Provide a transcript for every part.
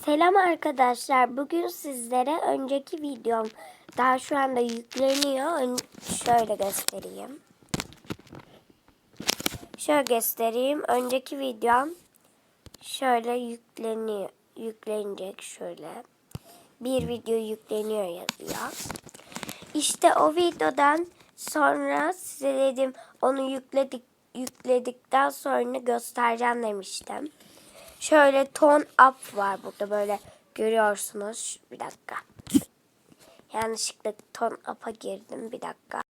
Selam arkadaşlar. Bugün sizlere önceki videom daha şu anda yükleniyor. Şöyle göstereyim. Şöyle göstereyim. Önceki videom şöyle yükleniyor. Yüklenecek şöyle. Bir video yükleniyor yazıyor. İşte o videodan sonra size dedim onu yükledik yükledikten sonra göstereceğim demiştim. Şöyle ton up var burada böyle görüyorsunuz. Bir dakika. Yanlışlıkla ton up'a girdim. Bir dakika.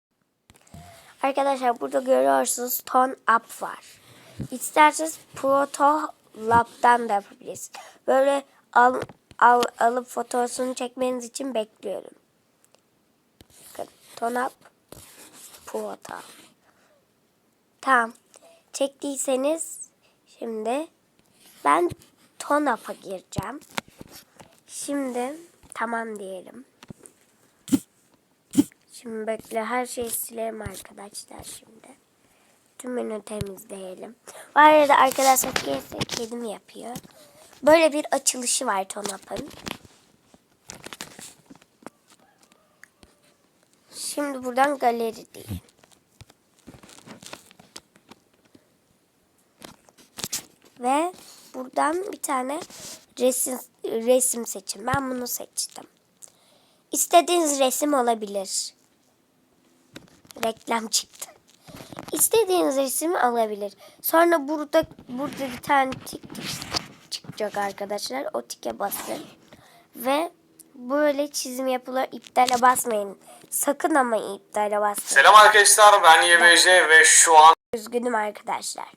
Arkadaşlar burada görüyorsunuz ton up var. İsterseniz Proto Lab'dan da yapabiliriz. Böyle al, al, alıp fotoğrafını çekmeniz için bekliyorum. Bakın ton up Proto. Tamam. Çektiyseniz şimdi ben Tonap'a gireceğim. Şimdi tamam diyelim. Şimdi bekle her şeyi silerim arkadaşlar şimdi. Tümünü temizleyelim. Bu arada arkadaşlar kedim yapıyor. Böyle bir açılışı var Tonap'ın. Şimdi buradan galeri değil. Ve buradan bir tane resim resim seçin. Ben bunu seçtim. İstediğiniz resim olabilir. Reklam çıktı. İstediğiniz resimi alabilir. Sonra burada burada bir tane tik tik çıkacak arkadaşlar. O tike basın. Ve böyle çizim yapılır. İptale basmayın. Sakın ama iptale basmayın. Selam arkadaşlar ben YBC ve şu an Üzgünüm arkadaşlar.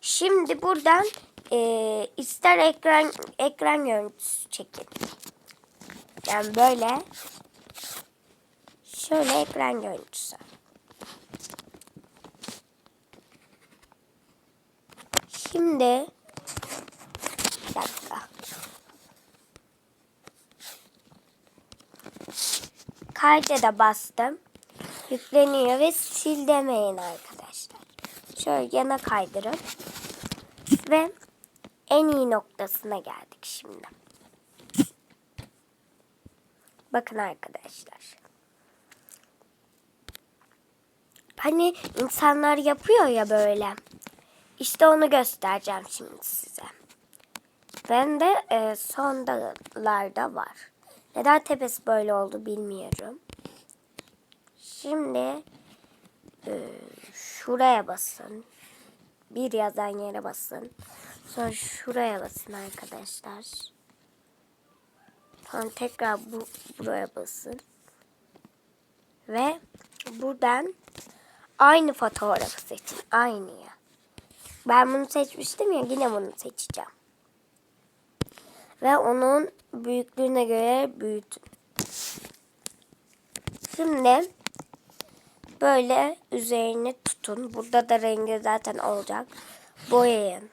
Şimdi buradan e, ister ekran ekran görüntüsü çekin. Yani böyle şöyle ekran görüntüsü. Şimdi bir dakika. Kayda da bastım. Yükleniyor ve sil demeyin arkadaşlar. Şöyle yana kaydırın. Ve en iyi noktasına geldik şimdi. Bakın arkadaşlar. Hani insanlar yapıyor ya böyle. İşte onu göstereceğim şimdi size. Ben de e, sondalarda var. Neden tepesi böyle oldu bilmiyorum. Şimdi e, şuraya basın. Bir yazan yere basın. Sonra şuraya basın arkadaşlar. Sonra tekrar bu buraya basın. Ve buradan aynı fotoğrafı seçin. Aynıya. Ben bunu seçmiştim ya yine bunu seçeceğim. Ve onun büyüklüğüne göre büyütün. Şimdi böyle üzerine tutun. Burada da rengi zaten olacak. Boyayın.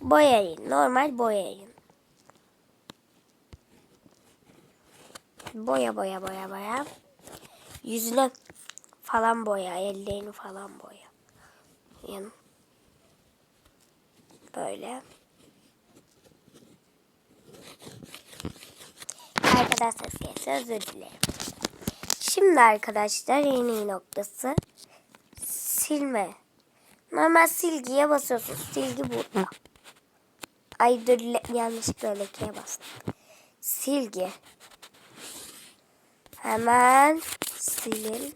Boyayın. Normal boyayın. Boya boya boya boya. Yüzüne falan boya. Ellerini falan boya. Yani böyle. Arkadaşlar sesi özür dilerim. Şimdi arkadaşlar en iyi noktası silme. Normal silgiye basıyorsunuz. Silgi burada. Ay dur yanlışlıkla lekeye bastım. Silgi. Hemen silin.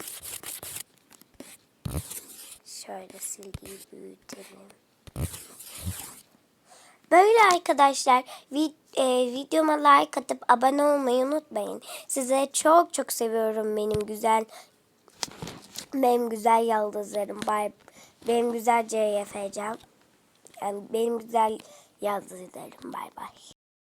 Şöyle silgiyi büyütelim. Böyle arkadaşlar vid- e, videoma like atıp abone olmayı unutmayın. Size çok çok seviyorum benim güzel benim güzel yıldızlarım. Bay, benim güzel CYF'cem. Yani benim güzel yıldızlarım. Bay bay.